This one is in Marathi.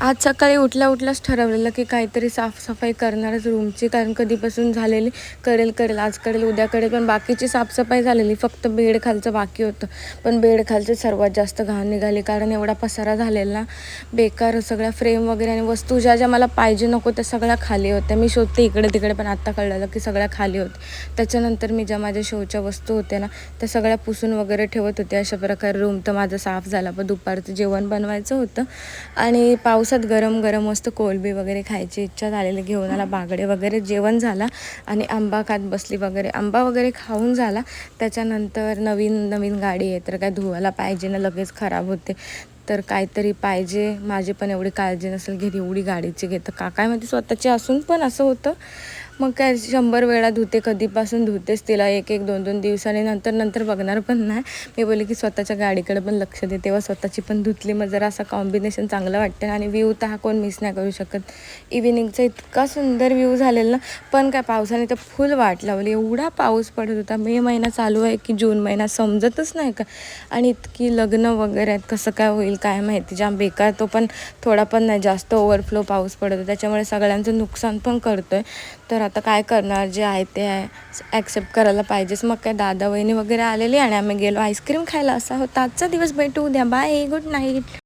आज सकाळी उठल्या उठल्याच ठरवलेलं की काहीतरी साफसफाई करणारच रूमची कारण कधीपासून झालेली करेल करेल आज करेल उद्या करेल पण बाकीची साफसफाई झालेली फक्त बेड खालचं बाकी होतं. पण बेड खालचं सर्वात जास्त घाण निघाली कारण एवढा पसारा झालेला बेकार सगळ्या फ्रेम वगैरे आणि वस्तू ज्या ज्या मला पाहिजे नको त्या सगळ्या खाली होत्या. मी शोधते इकडे तिकडे पण आत्ता कळलं की सगळ्या खाली होत्या. त्याच्यानंतर मी ज्या माझ्या शोच्या वस्तू होत्या ना त्या सगळ्या पुसून वगैरे ठेवत होते. अशा प्रकारे रूम तर माझं साफ झाला. पण दुपारचं जेवण बनवायचं होतं आणि पाऊस पावसात गरम गरम मस्त कोलबी वगैरे खायची इच्छा झालेली घेऊन आला बागडे वगैरे जेवण झाला आणि आंबा खात बसली वगैरे. आंबा वगैरे खाऊन झाला. त्याच्यानंतर नवीन नवीन गाडी आहे तर काय धुवायला पाहिजे ना लगेच खराब होते. तर काहीतरी पाहिजे माझी पण एवढी काळजी नसेल घेत एवढी गाडीची घेतं. काकाय माहिती स्वतःची असून पण असं होतं. मग काय शंभर वेळा धुते कधीपासून धुतेच तिला एक एक दोन दोन दिवसाने नंतर नंतर बघणार पण नाही. मी बोलले की स्वतःच्या गाडीकडे पण लक्ष दे तेव्हा स्वतःची पण धुतली. मग जरा असं कॉम्बिनेशन चांगलं वाटतं आणि व्ह्यू तर हा कोण मिस नाही करू शकत. इव्हिनिंगचा इतका सुंदर व्ह्यू झालेला ना. पण काय पावसाने तर फुल वाट लावली. एवढा पाऊस पडत होता. मे महिना चालू आहे की जून महिना समजतच नाही का? आणि इतकी लग्न वगैरे आहेत. कसं काय होईल काय माहिती? जाम बेकार तो पण थोडा पण नाही. जास्त ओव्हरफ्लो पाऊस पडतो त्याच्यामुळे सगळ्यांचं नुकसान पण करतो आहे तर आता काय करणार? जे आहे ते आहे ॲक्सेप्ट करायला पाहिजेच. मग काय दादा वहिनी वगैरे आलेली आणि आम्ही गेलो. आईस्क्रीम खायला. असा होता. आजचा दिवस भेटू उद्या. Bye good night